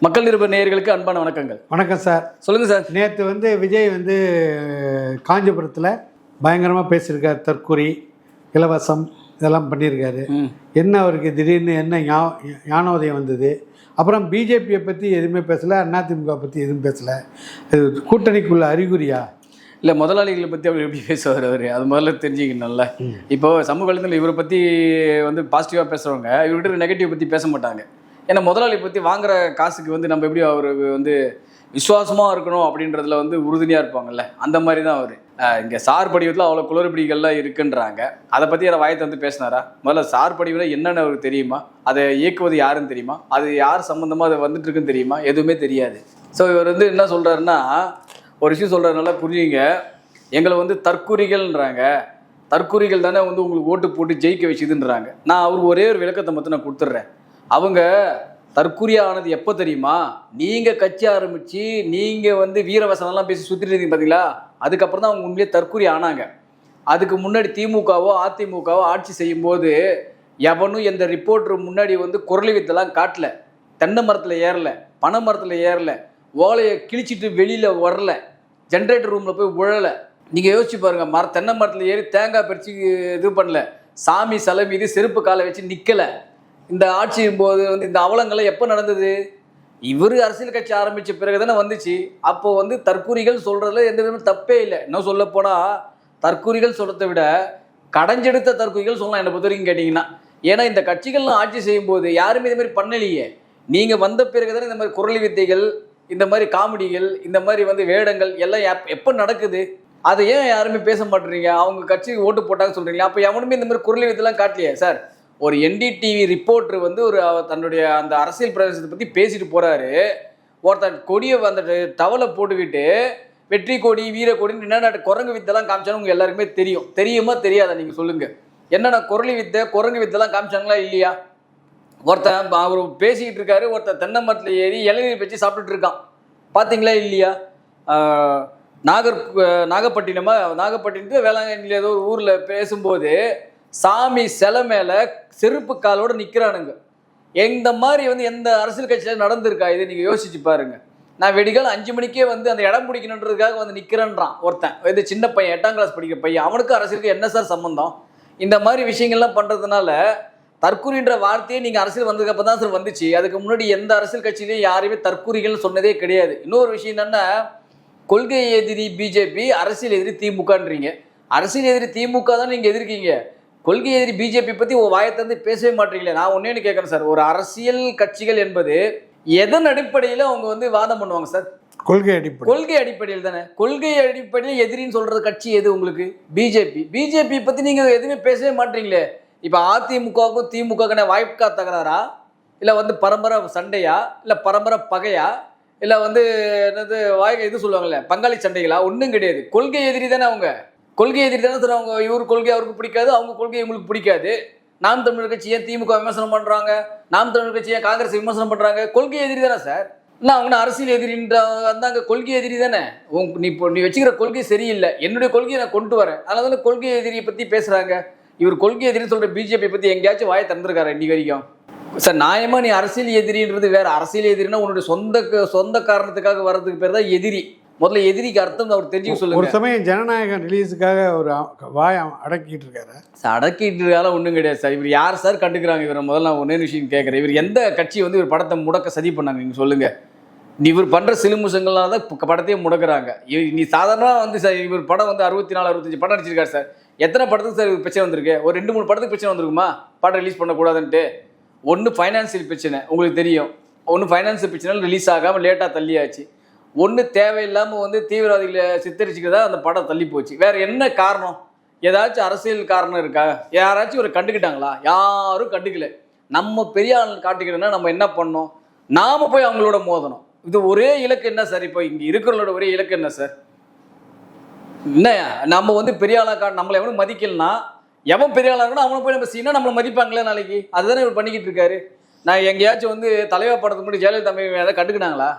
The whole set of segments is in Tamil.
மக்கள் நிருபர் நேயர்களுக்கு அன்பான வணக்கங்கள். வணக்கம் சார். சொல்லுங்க சார். நேற்று வந்து விஜய் வந்து காஞ்சிபுரத்தில் பயங்கரமாக பேசியிருக்கார். தற்கொலை இலவசம் இதெல்லாம் பண்ணியிருக்காரு. என்ன அவருக்கு திடீர்னு என்ன ஞா- ஞானோதயம் வந்தது? அப்புறம் பிஜேபியை பற்றி எதுவுமே பேசலை அதிமுக பற்றி எதுவும் பேசலை. இது கூட்டணிக்குள்ள அறிகுறியா? இல்ல முதலாளிகளை பத்தி அவர் எப்படி பேசுவார் அவர்? அது முதல்ல தெரிஞ்சுக்கணும்ல. இப்போ சமூக வலைதளத்தில் இவரை பத்தி வந்து பாசிட்டிவா பேசுறவங்க இவர்கிட்ட நெகட்டிவ் பத்தி பேச மாட்டாங்க. ஏன்னா முதலாளி பற்றி வாங்குற காசுக்கு வந்து நம்ம எப்படி அவர் வந்து விசுவாசமாக இருக்கணும் அப்படின்றதுல வந்து உறுதுணையாக இருப்பாங்கல்ல? அந்த மாதிரி தான் அவர் இங்கே சார் படிவத்தில் அவ்வளோ குளறுபடிகள்லாம் இருக்குன்றாங்க. அதை பற்றி யாரை வாயத்தை வந்து பேசினாரா? முதல்ல சார் படிவில் என்னென்ன அவருக்கு தெரியுமா? அதை இயக்குவது யாருன்னு தெரியுமா? அது யார் சம்மந்தமாக அது வந்துட்டு இருக்குன்னு தெரியுமா? எதுவுமே தெரியாது. ஸோ இவர் வந்து என்ன சொல்கிறாருன்னா ஒரு விஷயம் சொல்கிறார் நல்லா புரியுங்க. எங்களை வந்து தற்குறிகள்ன்றாங்க. தற்குறிகள் தானே வந்து உங்களுக்கு ஓட்டு போட்டு ஜெயிக்க வச்சுதுன்றாங்க. நான் அவருக்கு ஒரே ஒரு விளக்கத்தை மட்டும் நான் கொடுத்துட்றேன். அவங்க தற்குறியா ஆனது எப்போ தெரியுமா? நீங்க கட்சி ஆரம்பிச்சு நீங்க வந்து வீரவசனம்லாம் பேசி சுத்திட்டு இருக்கீங்க பாத்தீங்களா? அதுக்கப்புறம் தான் அவங்க உண்மையிலே தற்குறி ஆனாங்க. அதுக்கு முன்னாடி திமுகவோ அதிமுகவோ ஆட்சி செய்யும்போது எவனும் எந்த ரிப்போர்ட்டர் முன்னாடி வந்து குரலி வித்தெல்லாம் காட்டல. தென்னை மரத்தில் ஏறல பனை மரத்தில் ஏறல ஓலையை கிழிச்சிட்டு வெளியில் வரல ஜென்ரேட்டர் ரூமில் போய் உழலை. நீங்கள் யோசிச்சு பாருங்க மர தென்னை மரத்தில் ஏறி தேங்காய் பறித்து இது பண்ணல. சாமி சிலை மீது செருப்பு காலை வச்சு நிற்கலை இந்த ஆட்சியும் போது வந்து இந்த அவலங்கள்லாம் எப்போ நடந்தது? இவர் அரசியல் கட்சி ஆரம்பித்த பிறகு தானே வந்துச்சு. அப்போ வந்து தற்கூரிகள் சொல்கிறதுல எந்த விதமும் தப்பே இல்லை. இன்னும் சொல்ல போனால் தற்கூரிகள் சொல்கிறத விட கடைஞ்செடுத்த தற்கூரிகள் சொல்லலாம் என்னை பொறுத்த வரைக்கும் கேட்டிங்கன்னா. ஏன்னா இந்த கட்சிகள்லாம் ஆட்சி செய்யும்போது யாருமே இந்த மாதிரி பண்ணலையே. நீங்கள் வந்த பிறகு தானே இந்த மாதிரி குரலி வித்தைகள் இந்த மாதிரி காமெடிகள் இந்த மாதிரி வந்து வேடங்கள் எல்லாம் எப் எப்போ நடக்குது? அதை ஏன் யாருமே பேச மாட்டேறீங்க? அவங்க கட்சிக்கு ஓட்டு போட்டாங்க சொல்கிறீங்க அப்போ எவனுமே இந்த மாதிரி குரலி வித்தைலாம் காட்டலையே சார். ஒரு என்டிடிவி ரிப்போர்ட்ரு வந்து ஒரு அவர் தன்னுடைய அந்த அரசியல் பிரவேசத்தை பற்றி பேசிட்டு போறாரு. ஒருத்தன் கொடியை அந்த டவலை போட்டுக்கிட்டு வெற்றி கொடி வீர கொடின்னு என்னென்ன குரங்கு வித்தெல்லாம் காமிச்சாலும் உங்க எல்லாருக்குமே தெரியும். தெரியுமா தெரியாதா நீங்க சொல்லுங்க. என்னென்ன குரலி வித்தை குரங்கு வித்தெல்லாம் காமிச்சாங்களா இல்லையா? ஒருத்தன் அவர் பேசிக்கிட்டு இருக்காரு ஒருத்தன் தென்னை மரத்தில் ஏறி இளநீர் வச்சு சாப்பிட்டுட்டு இருக்கான். பார்த்தீங்களா இல்லையா? நாகர் நாகப்பட்டினமா நாகப்பட்டினத்து வேளாங்கண்ணியில் ஏதோ ஒரு ஊரில் பேசும்போது சாமி சிலை மேலே செருப்பு காலோடு நிற்கிறானுங்க எந்த மாதிரி வந்து எந்த அரசியல் கட்சியில் நடந்திருக்கா இது நீங்கள் யோசிச்சு பாருங்க. நான் வெடிகால் அஞ்சு மணிக்கே வந்து அந்த இடம் பிடிக்கணுன்றதுக்காக வந்து நிற்கிறேன்றான் ஒருத்தன். இது சின்ன பையன் எட்டாம் கிளாஸ் படிக்கிற பையன். அவனுக்கு அரசியலுக்கு என்ன சார் சம்மந்தம் இந்த மாதிரி விஷயங்கள்லாம் பண்ணுறதுனால தற்கூரின்ற வார்த்தையே நீங்கள் அரசியல் வந்ததுக்கப்புறம் தான் சார் வந்துச்சு. அதுக்கு முன்னாடி எந்த அரசியல் கட்சியிலையும் யாரையுமே தற்கூரிகள் சொன்னதே கிடையாது. இன்னொரு விஷயம் என்னென்னா கொள்கை எதிரி பிஜேபி அரசியல் எதிரி திமுகன்றீங்க. அரசியல் எதிரி திமுக தான் நீங்கள் எதிர்க்கீங்க. கொள்கை எதிரி பிஜேபி பற்றி ஒரு வாயை தந்து பேசவே மாட்டீங்களே. நான் ஒன்னேன்னு கேட்குறேன் சார். ஒரு அரசியல் கட்சிகள் என்பது எதன் அடிப்படையில் அவங்க வந்து வாதம் பண்ணுவாங்க சார்? கொள்கை அடிப்படை. கொள்கை அடிப்படையில் தானே. கொள்கை அடிப்படையில் எதிரின்னு சொல்றது கட்சி எது உங்களுக்கு? பிஜேபி பிஜேபி பத்தி நீங்க எதுவுமே பேசவே மாட்டீங்களே. இப்ப அதிமுகவுக்கும் திமுகவுக்கான வாய்ப்புக்கா தகராறா இல்ல வந்து பரம்பரை சண்டையா? இல்ல பரம்பரை பகையா? இல்ல வந்து என்னது வாய் இது சொல்லுவாங்கல்ல பங்காளி சண்டைகளா? ஒன்றும் கிடையாது. கொள்கை எதிரி தானே அவங்க. கொள்கை எதிரி தானே சார் அவங்க? இவர் கொள்கை அவருக்கு பிடிக்காது அவங்க கொள்கை இவங்களுக்கு பிடிக்காது. நாம் தமிழர் கட்சி ஏன் திமுக விமர்சனம் பண்றாங்க? நாம் தமிழர் கட்சி ஏன் காங்கிரஸ் விமர்சனம் பண்றாங்க? கொள்கை எதிரி தானே சார்? என்ன அவங்க அரசியல் எதிரின்ற வந்தாங்க கொள்கை எதிரி தானே? உங் நீ இப்போ நீ வச்சுக்கிற கொள்கை சரியில்லை. என்னுடைய கொள்கையை நான் கொண்டு வரேன். அதனால தானே கொள்கை எதிரியை பற்றி பேசுகிறாங்க இவர் கொள்கை எதிரின்னு சொல்கிற பிஜேபி பற்றி எங்கேயாச்சும் வாயை தந்திருக்காரு இன்னி வரைக்கும்? சார் நியாயமா நீ அரசியல் எதிரின்றது வேற. அரசியல் எதிரின்னா உன்னுடைய சொந்த சொந்த காரணத்துக்காக வர்றதுக்கு பேர் தான் எதிரி. முதல்ல எதிரிக்கு அர்த்தம் அவர் தெரிஞ்சுக்க ஒரு சொல்லுங்க. சமயம் ஜனநாயகம் ரிலீஸுக்காக ஒரு வாய் அடக்கிட்டு இருக்காரு. சார் அடக்கிட்டு ஒன்றும் கிடையாது சார். இவர் யார் சார் கண்டுக்கிறாங்க? இவரை முதல்ல நான் ஒன்னே விஷயம் கேட்குறேன். இவர் எந்த கட்சி வந்து இவர் படத்தை முடக்க சதி பண்ணாங்க? நீங்கள் சொல்லுங்க. நீ இவர் பண்ணுற சிலுமுசங்கள்லாம் தான் படத்தையே முடக்குறாங்க. நீ சாதாரணமாக வந்து சார் இவர் படம் வந்து அறுபத்தி நாலு அறுபத்தஞ்சு படம் நடிச்சிருக்காரு சார். எத்தனை படத்துக்கு சார் பிரச்சனை வந்திருக்கு? ஒரு ரெண்டு மூணு படத்துக்கு பிரச்சனை வந்திருக்குமா? படம் ரிலீஸ் பண்ணக்கூடாதுன்ட்டு. ஒன்று ஃபைனான்சியல் பிரச்சனை உங்களுக்கு தெரியும். ஒன்று ஃபைனான்சியல் பிரச்சனை ரிலீஸ் ஆகாமல் லேட்டாக தள்ளியாச்சு. ஒன்று தேவையில்லாமல் வந்து தீவிரவாதிகளை சித்தரிச்சுக்கிறதா அந்த படம் தள்ளி போச்சு. வேறு என்ன காரணம்? ஏதாச்சும் அரசியல் காரணம் இருக்கா? யாராச்சும் ஒரு கண்டுக்கிட்டாங்களா? யாரும் கண்டுக்கல. நம்ம பெரிய ஆள் நம்ம என்ன பண்ணோம் நாம் போய் அவங்களோட மோதணும். இது ஒரே இலக்கு என்ன சார்? இப்போ இங்கே இருக்கிறவங்களோட ஒரே இலக்கு என்ன சார்? என்ன? நம்ம வந்து பெரிய ஆளாக கா நம்மளை எவனும் மதிக்கலனா எவன் பெரிய ஆளாக இருக்கணும் அவனை போய் நம்ம சீனா நம்மளை மதிப்பாங்களே நாளைக்கு. அதுதானே இவர் பண்ணிக்கிட்டு இருக்காரு. நான் எங்கேயாச்சும் வந்து தலைவர் படத்துக்கு முன்னாடி ஜெயலலிதா அம்மையை ஏதாவது கண்டுக்கினாங்களா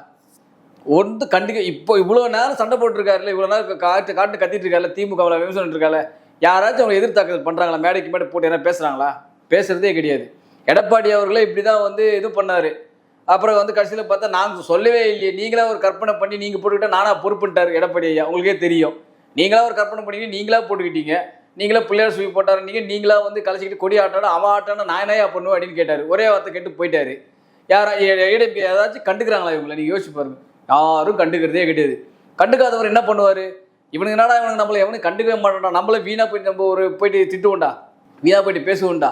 ஒன்று கண்டுக்க இப்போ இவ்வளோ நேரம் சண்டை போட்டுருக்காருல இவ்வளோ நேரம் காட்டு காட்டு கத்திட்டு இருக்காருல திமுகவில் விமர்சனம் இருக்கால யாராச்சும் அவங்க எதிர்த்தாக்குதல் பண்ணுறாங்களா மேடைக்கு மேடை போட்டு என்ன பேசுகிறாங்களா பேசுகிறதே கிடையாது எடப்பாடி அவர்களே இப்படி தான் வந்து இது பண்ணார் அப்புறம் வந்து கடைசியில் பார்த்தா நாங்கள் சொல்லவே இல்லையே நீங்களா ஒரு கற்பனை பண்ணி நீங்கள் போட்டுக்கிட்டால் நானாக பொறுப்புன்ட்டார் எடப்பாடி ஐயா உங்களுக்கே தெரியும் நீங்களா ஒரு கற்பனை பண்ணி நீங்களா போட்டுக்கிட்டீங்க நீங்களா பிள்ளையார் சுவி போட்டார் நீங்கள் நீங்களா வந்து கலைச்சிக்கிட்டு கொடி ஆட்டாலும் அவன் ஆட்டானா நான் என்னையா பண்ணுவேன் அப்படின்னு கேட்டார் ஒரே வார்த்தை கேட்டு போயிட்டார் யாரா ஏடிஎம்கே ஏதாச்சும் கண்டுக்கிறாங்களா இவங்களை நீங்கள் யோசிச்சு பாருங்கள் யாரும் கண்டுக்கிறதே கிடையாது. கண்டுக்காதவர் என்ன பண்ணுவார்? இவனுக்கு என்னடா இவனுக்கு நம்மளை எவனும் கண்டுக்கவே மாட்டான்டா? நம்மளே வீணாக போய் நம்ம ஒரு போயிட்டு திட்டுவோண்டா வீணாக போயிட்டு பேசுவோண்டா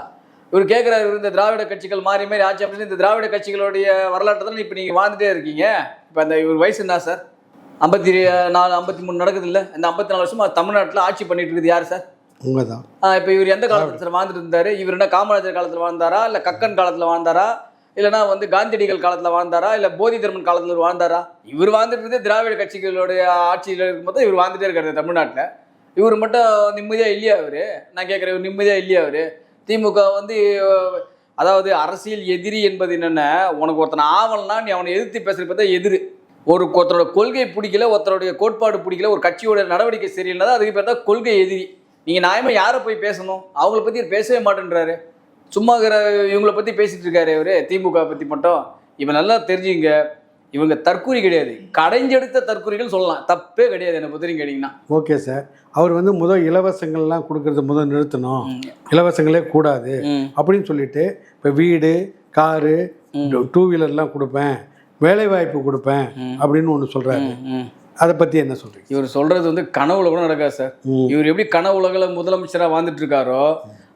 இவர் கேட்குறாரு இந்த திராவிட கட்சிகள் மாறி மாறி ஆட்சி அப்படின்னு இந்த திராவிட கட்சிகளுடைய வரலாற்றத்தில் இப்போ நீங்கள் வாழ்ந்துட்டே இருக்கீங்க? இப்போ அந்த இவர் வயசு என்ன சார்? ஐம்பத்தி நாலு ஐம்பத்தி மூணு நடக்குது இல்லை? இந்த ஐம்பத்தி நாலு வருஷமா தமிழ்நாட்டில் ஆட்சி பண்ணிட்டு இருக்குது யார் சார்? உண்மைதான் இப்போ இவர் எந்த காலத்தில் வாழ்ந்துட்டு இருந்தாரு? இவர் என்ன காமராஜர் காலத்தில் வாழ்ந்தாரா? இல்லை கக்கன் காலத்தில் வாழ்ந்தாரா? இல்லைனா வந்து காந்தியடிகள் காலத்தில் வாழ்ந்தாரா? இல்லை போதி தர்மன் காலத்தில் வாழ்ந்தாரா? இவர் வாழ்ந்துட்டு இருந்தே திராவிட கட்சிகளுடைய ஆட்சியில் இருக்கும்போது இவர் வாழ்ந்துட்டே இருக்காரு தமிழ்நாட்டில். இவர் மட்டும் நிம்மதியாக இல்லையா அவர்? நான் கேட்குறேன் இவர் நிம்மதியாக இல்லையா அவர்? திமுக வந்து அதாவது அரசியல் எதிரி என்பது என்னென்ன உனக்கு ஒருத்தனை ஆவலனா நீ அவனை எதிர்த்து பேசுகிறப்ப தான் எதிர். ஒரு ஒருத்தரோட கொள்கை பிடிக்கல ஒருத்தருடைய கோட்பாடு பிடிக்கல ஒரு கட்சியோட நடவடிக்கை சரியில்லை அதுக்கு பேர் தான் கொள்கை எதிரி. நீங்கள் நியாயமாக யாரை போய் பேசணும்? அவங்கள பற்றி பேசவே மாட்டேன்றாரு. சும்மா இருக்கிற இவங்கள பற்றி பேசிட்டு இருக்காரு இவரு திமுக பற்றி மட்டும். இவன் நல்லா தெரிஞ்சுங்க. இவங்க தற்கூரி கிடையாது. கடைஞ்செடுத்த தற்கூரிகள் சொல்லலாம். தப்பே கிடையாது என்னை பற்றி கேட்டிங்கன்னா. Okay sir. அவர் வந்து முதல் இலவசங்கள்லாம் கொடுக்கறது முதல் நிறுத்தணும். இலவசங்களே கூடாது. அப்படின்னு சொல்லிட்டு இப்போ வீடு காரு டூ வீலர்லாம் கொடுப்பேன். வேலை வாய்ப்பு கொடுப்பேன் அப்படின்னு ஒன்று சொல்கிறாரு அதை பற்றி என்ன சொல்கிறீங்க இவர் சொல்றது வந்து கனவுல கூட நடக்காது சார். இவர் எப்படி கனவுலகில் முதலமைச்சராக வாழ்ந்துட்டு இருக்காரோ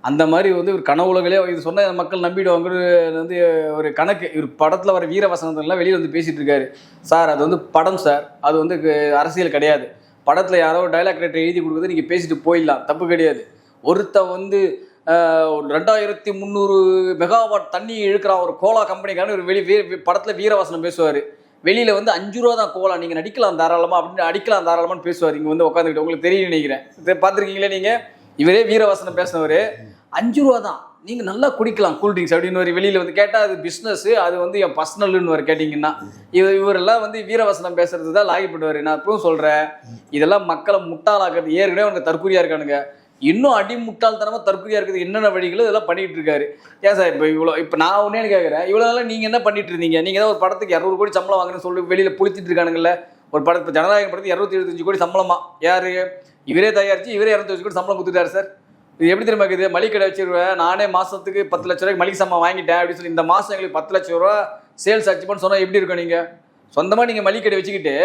அந்த மாதிரி வந்து இவர் கனவுலகளே இது சொன்ன மக்கள் நம்பிடுவாங்கன்னு வந்து ஒரு கணக்கு. இவர் படத்தில் வர வீர வசனத்தெல்லாம் வெளியில் வந்து பேசிகிட்டு இருக்காரு. சார் அது வந்து படம் சார். அது வந்து அரசியல் கிடையாது. படத்தில் யாரோ டைலாக் ரைட்டர் எழுதி கொடுக்குறது நீங்கள் பேசிட்டு போயிடலாம். தப்பு கிடையாது. ஒருத்தன் வந்து ஒரு ரெண்டாயிரத்தி முந்நூறு மெகாவாட் தண்ணி இழுக்கிறான் ஒரு கோலா கம்பெனிக்கான ஒரு வெளி வீ- படத்தில் வீரவாசனம் பேசுவார். வெளியில் வந்து அஞ்சு ரூபா தான் கோலா. நீங்கள் நடிக்கலாம் தாராளமாக அப்படின்னு அடிக்கலாம் தாராளமான்னு பேசுவார். இங்கே வந்து உட்காந்துக்கிட்டு உங்களுக்கு தெரியும் நினைக்கிறேன். இதை பார்த்துருக்கீங்களே நீங்கள் இவரே வீரவாசனம் பேசினவர். அஞ்சு ரூபா தான் நீங்கள் நல்லா குடிக்கலாம் கூல்ட்ரிங்க்ஸ் அப்படின்னு ஒரு வெளியில் வந்து கேட்டால் அது பிஸ்னஸ் அது வந்து என் பர்சனல்னு ஒரு கேட்டிங்கன்னா இவர் இவரெல்லாம் வந்து வீரவசனம் பேசுறது தான் லாகிப்படுவார் நான் இப்பவும் சொல்கிறேன் இதெல்லாம் மக்களை முட்டாளாக்குறது. ஏற்கனவே அவனுக்கு தற்கொலையாக இருக்கானுங்க. இன்னும் அடி முட்டாள்தனமாக தற்கொலையாக இருக்குது. என்னென்ன வழிகளோ இதெல்லாம் பண்ணிட்டு இருக்காரு. ஏன் சார் இப்போ இவ்வளோ இப்போ நான் ஒன்றே கேட்குறேன் இவ்வளோ நாளாக நீங்கள் என்ன பண்ணிட்டு இருந்தீங்க? நீங்கள் தான் ஒரு படத்துக்கு இரநூறு கோடி சம்பளம் வாங்குறேன்னு சொல்லி வெளியில் புளிச்சிட்டு இருக்கானுங்கல்ல. ஒரு படத்து இப்போ ஜனநாயகம் படத்துக்கு இரநூத்தி எழுபத்தஞ்சு கோடி சம்பளமா? யார்? இவரே தயாரிச்சு இவரே இரநூத்தி கோடி சம்பளம் கொடுத்துட்டாரு சார். இது எப்படி தெரியுமா இருக்குது? மளிகை கடை வச்சிருவேன் நானே மாதத்துக்கு பத்து லட்ச ரூபாய்க்கு மளிகை சாமான் வாங்கிட்டேன் அப்படின்னு சொல்லி இந்த மாதம் எங்களுக்கு பத்து லட்ச ரூபா சேல்ஸ் அச்சீவ்மெண்ட் சொன்னால் எப்படி இருக்கும் நீங்கள் சொந்தமாக நீங்கள் மளிகை கடை வச்சுக்கிட்டு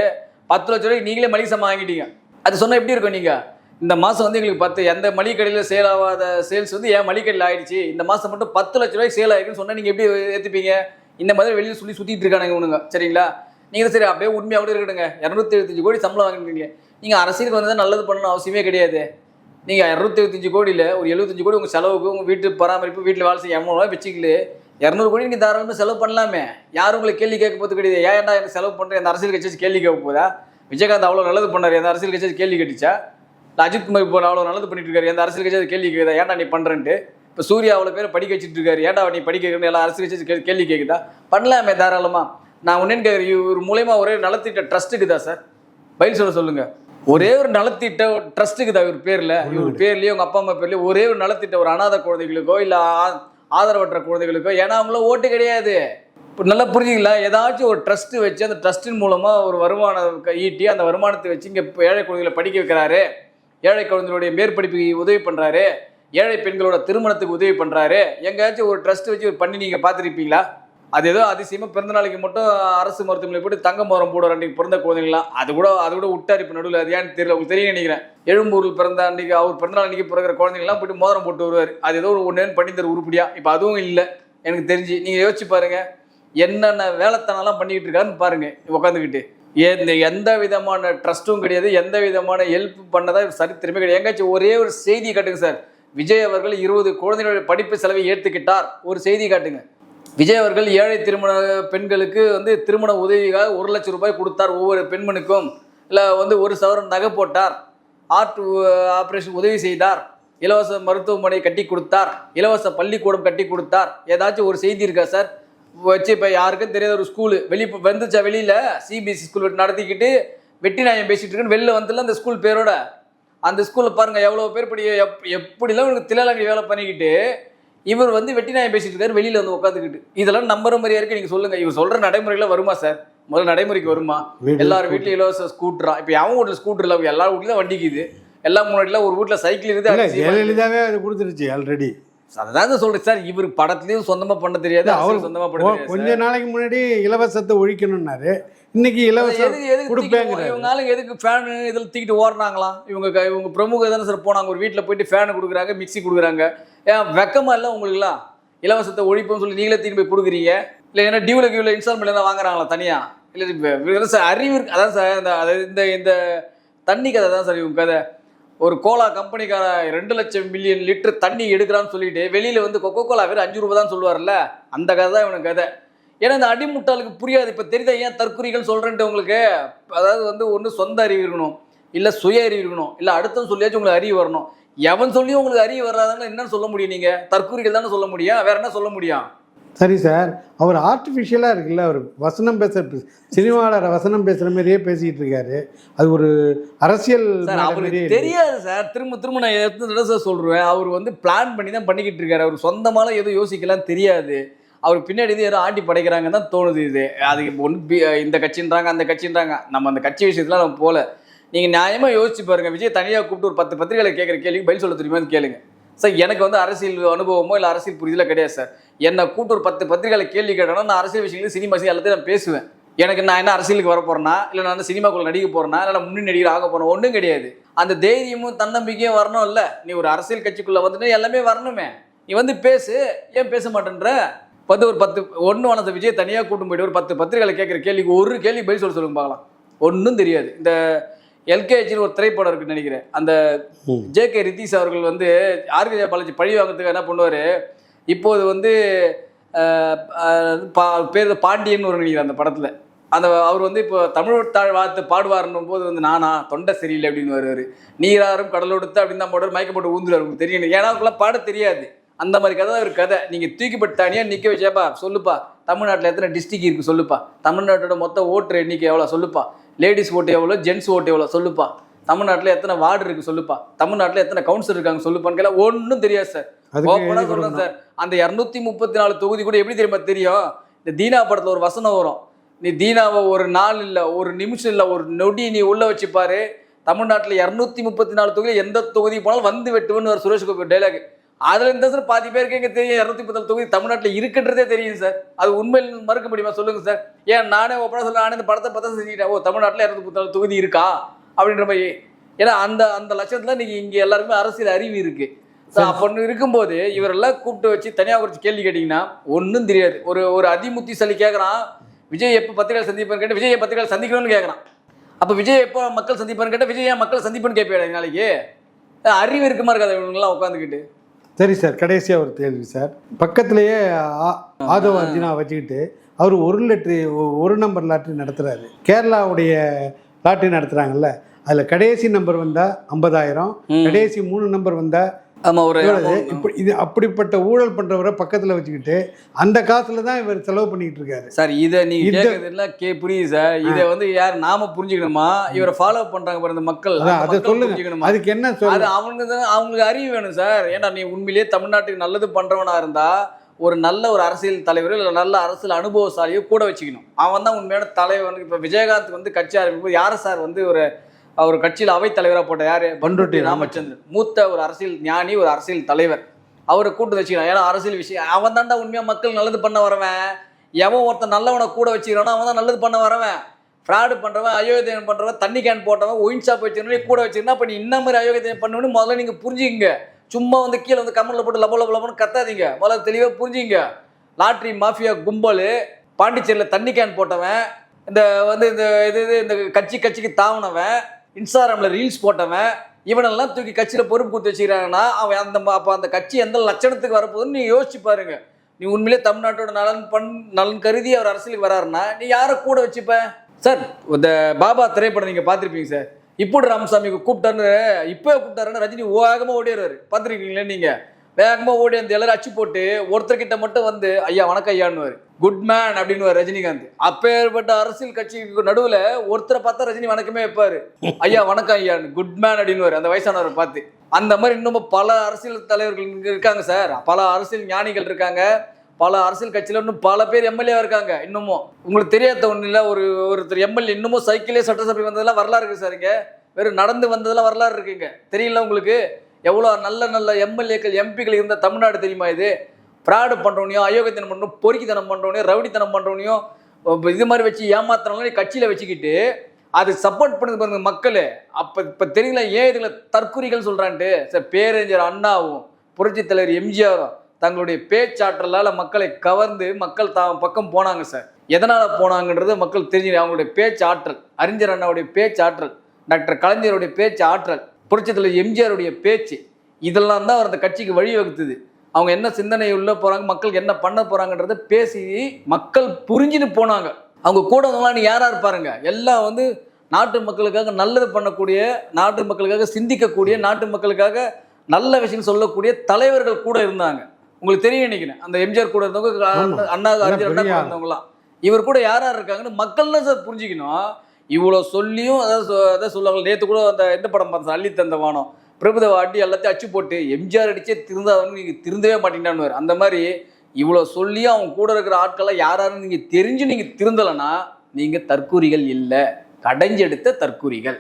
பத்து லட்ச ரூபாய்க்கு நீங்களே மளிகை சாமான் வாங்கிட்டீங்க. அது சொன்னால் எப்படி இருக்கும் நீங்கள் இந்த மாதம் வந்து எங்களுக்கு பத்து எந்த மளிகை கடையில் சேல் ஆகாத சேல்ஸ் வந்து ஏன் மளிகை கடையில் ஆயிடுச்சு? இந்த மாதம் மட்டும் பத்து லட்ச ரூபாய்க்கு சேல் ஆயிருக்குன்னு சொன்னால் நீங்கள் எப்படி ஏற்றுப்பீங்க இந்த மாதிரி வெளியில் சொல்லி சுற்றிட்டு இருக்கானுங்க உனுங்க சரிங்களா? நீங்கள் சரி அப்படியே உண்மையாக கூட இருக்கட்டுங்க இரநூத்தி எழுபத்தஞ்சு கோடி சம்பளம் வாங்கிருக்கீங்க நீங்கள் அரசியலுக்கு வந்து நல்லது பண்ணணும் அவசியமே கிடையாது. நீங்கள் இரநூத்தி எழுபத்தஞ்சு கோடியில் ஒரு எழுபத்தஞ்சு கோடி உங்கள் செலவுக்கு உங்கள் வீட்டு பராமரிப்பு வீட்டில் வேலை செய்ய எவ்வளோ வச்சுக்கல இரநூறு கோடி நீங்கள் தாராளமாக செலவு பண்ணலாமே. யாரும் உங்களை கேள்வி கேட்க போது கிடையாது. ஏன்டா எனக்கு செலவு பண்ணுறேன் அந்த அரசியல் கட்சி கேள்வி கேட்க போதா? விஜயகாந்த் அவ்வளோ நல்லது பண்ணார். எந்த அரசியல் கட்சி கேள்வி கேட்டுச்சா? இல்லை அஜித் குமார் இப்போ அவ்வளோ நல்லது பண்ணிட்டு இருக்காரு. எந்த அரசியல் கட்சி கேள்வி கேட்குதா? ஏன்டா நீ பண்ணுறேன்ட்டு இப்போ சூர்யா அவ்வளோ பேர் படிக்க வச்சுட்டு இருக்காரு. ஏன்டா நீ படிக்க வைக்கணும் எல்லா அரசியல் கட்சி கேள்வி கேட்குதா? பண்ணலாமே தாராளமாக நான் ஒன்றேன்னு கேட்குறேன் இவர் மூலயமா ஒரே நலத்திட்ட ட்ரஸ்ட் இருக்குதா சார் பயில் சொல்ல சொல்லுங்கள் ஒரே ஒரு நலத்திட்ட ட்ரஸ்ட் இருக்குதா இவர் பேர்ல இவர் பேர்லயோ உங்க அப்பா அம்மா பேர்லயோ ஒரே ஒரு நலத்திட்ட ஒரு அனாதை குழந்தைகளுக்கோ இல்ல ஆ- ஆதரவற்ற குழந்தைகளுக்கோ ஏன்னா அவங்கள ஓட்டு கிடையாது. இப்போ நல்லா புரிஞ்சுங்களா ஏதாச்சும் ஒரு ட்ரஸ்ட் வச்சு அந்த ட்ரஸ்டின் மூலமா ஒரு வருமானம் ஈட்டி அந்த வருமானத்தை வச்சு இங்க ஏழை குழந்தைகளை படிக்க வைக்கிறாரு. ஏழை குழந்தைகளுடைய மேற்படிப்புக்கு உதவி பண்றாரு. ஏழை பெண்களோட திருமணத்துக்கு உதவி பண்றாரு. எங்கேயாச்சும் ஒரு ட்ரஸ்ட் வச்சு பண்ணி நீங்க பார்த்துருப்பீங்களா? அது ஏதோ அதிசயமா பிறந்த நாளைக்கு மட்டும் அரசு மருத்துவமனை போயிட்டு தங்க மோரம் போடுற அன்றைக்கு பிறந்த குழந்தைங்களாம் அது கூட அது கூட விட்டார் இப்போ நடுவில் அது ஏன்னு தெரியல உங்களுக்கு தெரியும் நினைக்கிறேன். எழும்பூரில் பிறந்த அன்றைக்கி அவர் பிறந்த அன்னைக்கு பிறகுற குழந்தைங்களாம் போயிட்டு மோதிரம் போட்டு வருவார். அது ஏதோ ஒரு ஒன்று பண்ணி தர உருப்படியா. இப்போ அதுவும் இல்லை. எனக்கு தெரிஞ்சு நீங்கள் யோசிச்சு பாருங்க. என்னென்ன வேலைத்தனம்லாம் பண்ணிக்கிட்டு இருக்காருன்னு பாருங்க உட்காந்துக்கிட்டு எந்த எந்த விதமான ட்ரஸ்ட்டும் கிடையாது எந்த விதமான ஹெல்ப் பண்ணதா சரித்திரமே கிடையாது. எங்காச்சும் ஒரே ஒரு செய்தி காட்டுங்க சார். விஜய் அவர்கள் இருபது குழந்தைகளுடைய படிப்பு செலவை ஏற்றுக்கிட்டார் ஒரு செய்தி காட்டுங்க. விஜய் அவர்கள் ஏழை திருமண பெண்களுக்கு வந்து திருமண உதவிக்காக ஒரு லட்சம் ரூபாய் கொடுத்தார் ஒவ்வொரு பெண்மணுக்கும். இல்லை வந்து ஒரு சவரன் நகை போட்டார். ஆர்ட் ஆப்ரேஷன் uh, உதவி செய்தார். இலவச மருத்துவமனை கட்டி கொடுத்தார். இலவச பள்ளிக்கூடம் கட்டி கொடுத்தார். ஏதாச்சும் ஒரு செய்தி இருக்கா சார் வச்சு இப்போ யாருக்கும் தெரியாத ஒரு ஸ்கூலு வெளி வந்துச்சா வெளியில்? சிபிஎஸ்சி ஸ்கூல் நடத்திக்கிட்டு வெட்டி நாயம் பேசிகிட்டு இருக்குன்னு வெளில வந்துல அந்த ஸ்கூல் பேரோட. அந்த ஸ்கூலில் பாருங்கள் எவ்வளோ பேர் படி எப் எப்படிலாம் இவனுக்கு தில்லாலங்கடி வேலை பண்ணிக்கிட்டு இவர் வந்து வெட்டி நாயம் பேசிட்டு இருக்காரு வெளியில வந்து உட்காந்துக்கிட்டு இதெல்லாம் நம்புற மாதிரியா இருக்கு நீங்க சொல்லுங்க. இவர் சொல்ற நடைமுறையில வருமா சார் முதல்ல நடைமுறைக்கு வருமா? வீடு, எல்லார் வீட்லயும் இலவச ஸ்கூட்டரா இப்ப அவன் வீட்டுல ஸ்கூட்டர் இல்ல எல்லா வீட்லயும் வண்டிக்குது. எல்லாம் முன்னாடிலாம் ஒரு வீட்ல சைக்கிள் இருக்குது ஜெயலலிதாவே அது கொடுத்துருச்சு ஆல்ரெடி அதான் சொல்றேன். சார் இவர் படத்துலயும் சொந்தமா பண்ண தெரியாது அவர் அரசியல் சொந்தமா பண்ண கொஞ்ச நாளைக்கு முன்னாடி இலவசத்தை ஒழிக்கணும்னாரு. இன்னைக்கு இலவசம் எதுக்கு எதுக்கு ஃபேனு இதில் தூக்கிட்டு ஓடுறாங்களாம் இவங்க இவங்க பிரமுக தானே சார் போனாங்க ஒரு வீட்டில் போயிட்டு ஃபேனு கொடுக்குறாங்க மிக்ஸி கொடுக்குறாங்க. ஏன் வெக்கமா இல்லை உங்களுக்குலாம் இலவசத்தை ஒழிப்புன்னு சொல்லி நீங்களே திரும்பி போய் கொடுக்குறீங்க. இல்லை ஏன்னா டியூவில் கியூவில் இன்ஸ்டால்மெண்ட் தான் வாங்குறாங்களா தனியாக இல்லை சார் அறிவு அதான் சார் இந்த இந்த இந்த தண்ணி கதை தான் சார் இவங்க கதை. ஒரு கோலா கம்பெனிக்கார ரெண்டு லட்சம் மில்லியன் லிட்டர் தண்ணி எடுக்கிறான்னு சொல்லிட்டு வெளியில வந்து கொக்கோ கோலா வேறு அஞ்சு ரூபா தான் சொல்லுவார்ல அந்த கதை தான் இவனுக்கு கதை. ஏன்னா இந்த அடிமுட்டாளுக்கு புரியாது. இப்போ தெரியுதா? ஏன் தற்குறிகள் சொல்கிறேன்ட்டு உங்களுக்கு? அதாவது வந்து ஒன்று சொந்த அறிவு இருக்கணும் இல்லை சுய அறிவு இருக்கணும் இல்லை அடுத்தது சொல்லியாச்சும் உங்களுக்கு அறிவு வரணும். எவன் சொல்லியும் உங்களுக்கு அறிவு வராதுன்னு என்னன்னு சொல்ல முடியும் நீங்கள் தற்குறிகள் தானே சொல்ல முடியும். வேற என்ன சொல்ல முடியும்? சரி சார். அவர் ஆர்டிஃபிஷியலாக இருக்குல்ல அவர் வசனம் பேச சினிமாவில் வசனம் பேசுகிற மாதிரியே பேசிக்கிட்டு இருக்காரு. அது ஒரு அரசியல் அவருக்கு. தெரியாது சார். திரும்ப திரும்ப நான் எத்தனை தடவை சார் சொல்கிறேன் அவர் வந்து பிளான் பண்ணி தான் பண்ணிக்கிட்டு இருக்காரு. அவர் சொந்தமாலாம் எதுவும் யோசிக்கலாம் தெரியாது. அவர் பின்னாடி இது யாரும் ஆட்டி படைக்கிறாங்கன்னு தான் தோணுது இது. அது ஒன்று இந்த கட்சின்றாங்க அந்த கட்சின்றாங்க. நம்ம அந்த கட்சி விஷயத்துல நம்ம போல. நீங்கள் நியாயமாக யோசிச்சு பாருங்க. விஜய் தனியாக கூப்பிட்டு ஒரு பத்து பத்திரிகைகளை கேட்குற கேள்விக்கு பதில் சொல்ல தெரியுமான்னு கேளுங்க. சார் எனக்கு வந்து அரசியல் அனுபவமோ இல்லை அரசியல் புரிதலோ கிடையாது சார். என்னை கூப்பிட்டு ஒரு பத்து பத்திரிகைகளை கேள்வி கேட்டோன்னா நான் அரசியல் விஷயங்கள் சினிமா விஷயம் எல்லாத்தையும் நான் பேசுவேன். எனக்கு நான் என்ன அரசியலுக்கு வர போறேனா இல்லை நான் சினிமாக்குள்ள நடிக்க போறேனா இல்லை முன்னணி நடிகர் ஆக போறேன் ஒன்றும் கிடையாது. அந்த தைரியமும் தன்னம்பிக்கையும் வரணும் இல்லை. நீ ஒரு அரசியல் கட்சிக்குள்ள வந்துட்டு எல்லாமே வரணுமே. நீ வந்து பேசு. ஏன் பேச மாட்டேன்ற? பத்து ஒரு பத்து ஒன்று வளர்ந்த விஜய் தனியாக கூட்டும் போயிட்டு ஒரு பத்து பத்திரிகைகளை கேட்குற கேள்விக்கு ஒரு கேள்வி பதில் சொல்ல சொல்லுங்க பார்க்கலாம். ஒன்றும் தெரியாது. இந்த எல்கேஜின்னு ஒரு திரைப்படம் இருக்குன்னு நினைக்கிறேன். அந்த. ஜே கே ரித்தீஷ் அவர்கள் வந்து ஆர்கே ஜெயபாலாஜி பழி வாங்குறதுக்கு என்ன பண்ணுவார்? இப்போது வந்து பா- பேர் பாண்டியன் ஒரு நினைக்கிறேன் அந்த படத்தில். அந்த அவர் வந்து இப்போ தமிழ் தாழ் வார்த்தை பாடுவாருன்னும் போது வந்து நானா தொண்டை சரியில்லை அப்படின்னு வருவார். நீராறும் கடலோடுத்து அப்படின்னு தான் போடுவார் மயக்க போட்டு ஊந்துருவார் உங்களுக்கு தெரியும் ஏன்னா அவருக்குலாம் பாட தெரியாது. அந்த மாதிரி கதை தான் ஒரு கதை நீங்கள் தூக்கிப்பட்டு தனியாக நிற்க வச்சேப்பா சொல்லுப்பா. தமிழ்நாட்டில் எத்தனை டிஸ்ட்ரிக் இருக்குது சொல்லுப்பா. தமிழ்நாட்டோட மொத்த ஓட்டு எண்ணிக்கை எவ்வளோ சொல்லுப்பா. லேடிஸ் ஓட்டு எவ்வளோ ஜென்ஸ் ஓட்டு எவ்வளோ சொல்லுப்பா. தமிழ்நாட்டில் எத்தனை வார்டு இருக்குது சொல்லுப்பா. தமிழ்நாட்டில் எத்தனை கவுன்சிலர் இருக்காங்க சொல்லுப்பான்னு கேட்கல ஒன்றும் தெரியாது சார். ஓப்பனாக சொல்கிறேன் சார். அந்த இரநூத்தி முப்பத்தி நாலு தொகுதி கூட எப்படி தெரியுமா தெரியும்? இந்த தீனா படத்தில் ஒரு வசனம் வரும். நீ தீனாவை ஒரு நாள் இல்லை ஒரு நிமிஷம் இல்லை ஒரு நொடி நீ உள்ள வச்சு பாரு. தமிழ்நாட்டில் இரநூத்தி முப்பத்தி நாலு தொகுதி எந்த தொகுதி போனாலும் வந்து வெட்டுவன்னு ஒரு சுரேஷ் கோபி டைலாக் அதுல இருந்தா சார் பாதி பேருக்கு எங்க தெரியும்? இரநூத்தி முப்பத்தி தொகுதி தமிழ்நாட்டில் இருக்குன்றதே தெரியும் சார். அது உண்மையில் மறுக்க முடியுமா சொல்லுங்க சார். ஏன் நானே ஒப்பனா சொல்ல நானே இந்த படத்தை பார்த்தா செஞ்சுக்கிட்டேன். ஓ தமிழ்நாட்டில் இரநூத்தி முப்பத்தி தொகுதி இருக்கா? அப்படின்ற மாதிரி. ஏன்னா அந்த அந்த லட்சத்துல நீங்க இங்க எல்லாருக்குமே அரசியல் அறிவு இருக்கு. ஸோ அப்போ இருக்கும்போது இவரெல்லாம் கூப்பிட்டு வச்சு தனியாக குறித்து கேள்வி கேட்டிங்கன்னா ஒன்றும் தெரியாது. ஒரு ஒரு அதிமுத்தி சளி கேட்குறான் விஜய் எப்போ பத்திரிகை சந்திப்பான்னு கேட்டு விஜய் பத்திரிகை சந்திக்கணும்னு கேட்குறான் அப்போ விஜய் எப்போ மக்கள் சந்திப்பான்னு கேட்டால் விஜய் ஏன் மக்கள் சந்திப்புன்னு கேட்பேன் நாளைக்கு? அறிவு இருக்குமா இருக்காது இவங்கெல்லாம் உட்காந்துக்கிட்டு? சரி சார் கடைசியாக ஒரு கேள்வி சார். பக்கத்துலேயே ஆதவ அர்ஜுனா வச்சுக்கிட்டு அவர் ஒரு லிட்டரி ஒரு நம்பர் லாட்ரி நடத்துகிறாரு கேரளாவுடைய லாட்ரி நடத்துகிறாங்கல்ல அதில் கடைசி நம்பர் வந்தால் ஐம்பதாயிரம் கடைசி மூணு நம்பர் வந்தால் ஆமா ஒரு இப்படி இது அப்படிப்பட்ட ஊழல் பண்ணுறவரை பக்கத்தில் வச்சுக்கிட்டு அந்த காசில் தான் இவர் செலவு பண்ணிக்கிட்டு இருக்காரு. சார் இதை நீங்க இந்த- கேட்கறதுல கே புரியுது சார். இதை வந்து யார் நாம புரிஞ்சுக்கணுமா? இவரை ஃபாலோ பண்றாங்க பாரு இந்த மக்கள். அதை சொல்லுங்க. அதுக்கு என்ன அது சொல்ல தான் அவங்களுக்கு அறிவு வேணும் சார். ஏன்னா நீ உண்மையிலேயே தமிழ்நாட்டுக்கு நல்லது பண்றவனா இருந்தா ஒரு நல்ல ஒரு அரசியல் தலைவர் இல்லை நல்ல அரசியல் அனுபவசாலியோ கூட வச்சுக்கணும். அவன் தான் உண்மையான தலைவன். இப்போ விஜயகாந்த் வந்து கட்சி ஆரம்பிக்கும் யார் சார் வந்து ஒரு அவர் கட்சியில் அவைத் தலைவராக போட்ட யாரு? பண்ருட்டி ராமச்சந்திரன். மூத்த ஒரு அரசியல் ஞானி ஒரு அரசியல் தலைவர். அவரை கூட்டு வச்சுக்கலாம் ஏன்னா அரசியல் விஷயம் அவன் தான்டா உண்மையா மக்கள் நல்லது பண்ண வரவன். எவன் ஒருத்தன் நல்லவனை கூட வச்சுக்கிறானோ அவன் தான் நல்லது பண்ண வரவன். ஃப்ராடு பண்றவன் அயோக்கியம் பண்றவன் தண்ணி கேன் போட்டவன் ஒயின் ஷாப் வச்சிருந்தா கூட வச்சிருந்தா அப்ப நீ இன்ன மாதிரி அயோக்கியம் பண்ணணும்னு முதல்ல நீங்க புரிஞ்சுக்கங்க. சும்மா வந்து கீழே வந்து கமல்ல போட்டு லப லப லபன்னு கத்தாதீங்க. முதல்ல தெளிவா புரிஞ்சுங்க லாட்ரி மாஃபியா கும்பல் பாண்டிச்சேரியில் தண்ணி கேன் போட்டவன். இந்த வந்து இந்த இது இது இந்த கட்சி கட்சிக்கு தாவுனவன். இன்ஸ்டாகிராமில் ரீல்ஸ் போட்டவன் இவனெல்லாம் தூக்கி கட்சியில் பொறுப்பு கொடுத்து வச்சுக்கிறாங்கன்னா அவன் அந்த அப்போ அந்த கட்சி எந்த லட்சணத்துக்கு வரப்போகுதுன்னு நீ யோசிச்சு பாருங்க. நீ உண்மையிலே தமிழ்நாட்டோட நலன் பண் நலன் கருதி அவர் அரசியலுக்கு வராருன்னா நீ யாரை கூட வச்சுப்ப? சார் இந்த பாபா திரைப்படம் நீங்கள் பார்த்துருப்பீங்க சார். இப்படி ராமசாமி கூப்பிட்டாருன்னு இப்போ கூப்பிட்டாருன்னு ரஜினி ஓகமாக ஓடிடுறாரு. பார்த்துருக்கீங்களே நீங்கள் வேகமாக ஓடி அந்த எல்லாரும் அச்சு போட்டு ஒருத்தர்கிட்ட மட்டும் வந்து ஐயா வணக்கம் ஐயான்னுவார். குட் மேன் அப்படின்னு ரஜினிகாந்த். அப்பேற்பட்ட அரசியல் கட்சிக்கு நடுவில் ஒருத்தரை பார்த்தா ரஜினி வணக்கமே வைப்பாரு. ஐயா வணக்கம் ஐயான்னு. குட் மேன் அப்படின்னு அந்த வயசானவரை பார்த்து. அந்த மாதிரி இன்னமும் பல அரசியல் தலைவர்கள் இருக்காங்க சார். பல அரசியல் ஞானிகள் இருக்காங்க. பல அரசியல் கட்சியில இன்னும் பல பேர் எம்எல்ஏவாக இருக்காங்க இன்னமும். உங்களுக்கு தெரியாத ஒண்ணு இல்ல. ஒரு ஒருத்தர் எம்எல்ஏ இன்னமும் சைக்கிளே சட்டசபை வந்ததெல்லாம் வரலாறு இருக்கு சார் இங்க. வெறும் நடந்து வந்ததெல்லாம் வரலாறு இருக்குங்க தெரியல உங்களுக்கு? எவ்வளோ நல்ல நல்ல எம்எல்ஏக்கள் எம்பிக்கள் இருந்த தமிழ்நாடு தெரியுமா இது? ஃப்ராடு பண்ணுறவனையும் அயோக்கியத்தனம் பண்ணுறோம் பொறுக்கித்தனம் பண்ணுறவனையும் ரவுடித்தனம் பண்ணுறவனையும் இது மாதிரி வச்சு ஏமாத்துறவங்களையும் கட்சியில் வச்சுக்கிட்டு அது சப்போர்ட் பண்ணுது பாருங்க மக்கள். அப்போ இப்போ தெரியல ஏன் இதில் தற்குறிகள் சொல்கிறான்ட்டு சார் பேரறிஞர் அண்ணாவும் புரட்சித் தலைவர் எம்ஜிஆரும் தங்களுடைய பேச்சாற்றலால் மக்களை கவர்ந்து மக்கள் தா பக்கம் போனாங்க சார். எதனால் போனாங்கன்றது மக்கள் தெரிஞ்சு அவங்களுடைய பேச்சாற்றல் அறிஞர் அண்ணாவுடைய பேச்சாற்றல் டாக்டர் கலைஞருடைய பேச்சு ஆற்றல் புரட்சித் தலைவர் எம்ஜிஆருடைய பேச்சு இதெல்லாம் தான் அவர் அந்த கட்சிக்கு வழிவகுத்துது. அவங்க என்ன சிந்தனை உள்ள போறாங்க மக்களுக்கு என்ன பண்ண போறாங்கன்றத பேசி மக்கள் புரிஞ்சுன்னு போனாங்க. அவங்க கூட நீ யாரா இருப்பாருங்க? எல்லாம் வந்து நாட்டு மக்களுக்காக நல்லது பண்ணக்கூடிய நாட்டு மக்களுக்காக சிந்திக்கக்கூடிய நாட்டு மக்களுக்காக நல்ல விஷயம் சொல்லக்கூடிய தலைவர்கள் கூட இருந்தாங்க. உங்களுக்கு தெரியும் நினைக்கிறேன். அந்த எம்ஜிஆர் கூட இருந்தவங்க. அண்ணா அறிஞர் அண்ணா. இருந்தவங்களாம் இவர் கூட யார் யார் இருக்காங்கன்னு மக்கள் தான் சார் புரிஞ்சுக்கணும். இவ்வளோ சொல்லியும் அதாவது சொ- அதான் சொல்லுவாங்க நேற்று கூட அந்த எந்த படம் பார்த்தேன்? அள்ளி தந்த வானம். பிரபுதேவ அடி எல்லாத்தையும் அச்சு போட்டு எம்ஜிஆர் அடிச்சே திருந்தாதவங்க நீங்கள் திருந்தவே மாட்டீங்கன்னு அந்த மாதிரி இவ்வளோ சொல்லியும் அவங்க கூட இருக்கிற ஆட்கள்லாம் யார் யாருன்னு நீங்கள் தெரிஞ்சு நீங்கள் திருந்தலைன்னா நீங்கள் தற்கூரிகள் இல்லை. கடைஞ்செடுத்த தற்கூரிகள்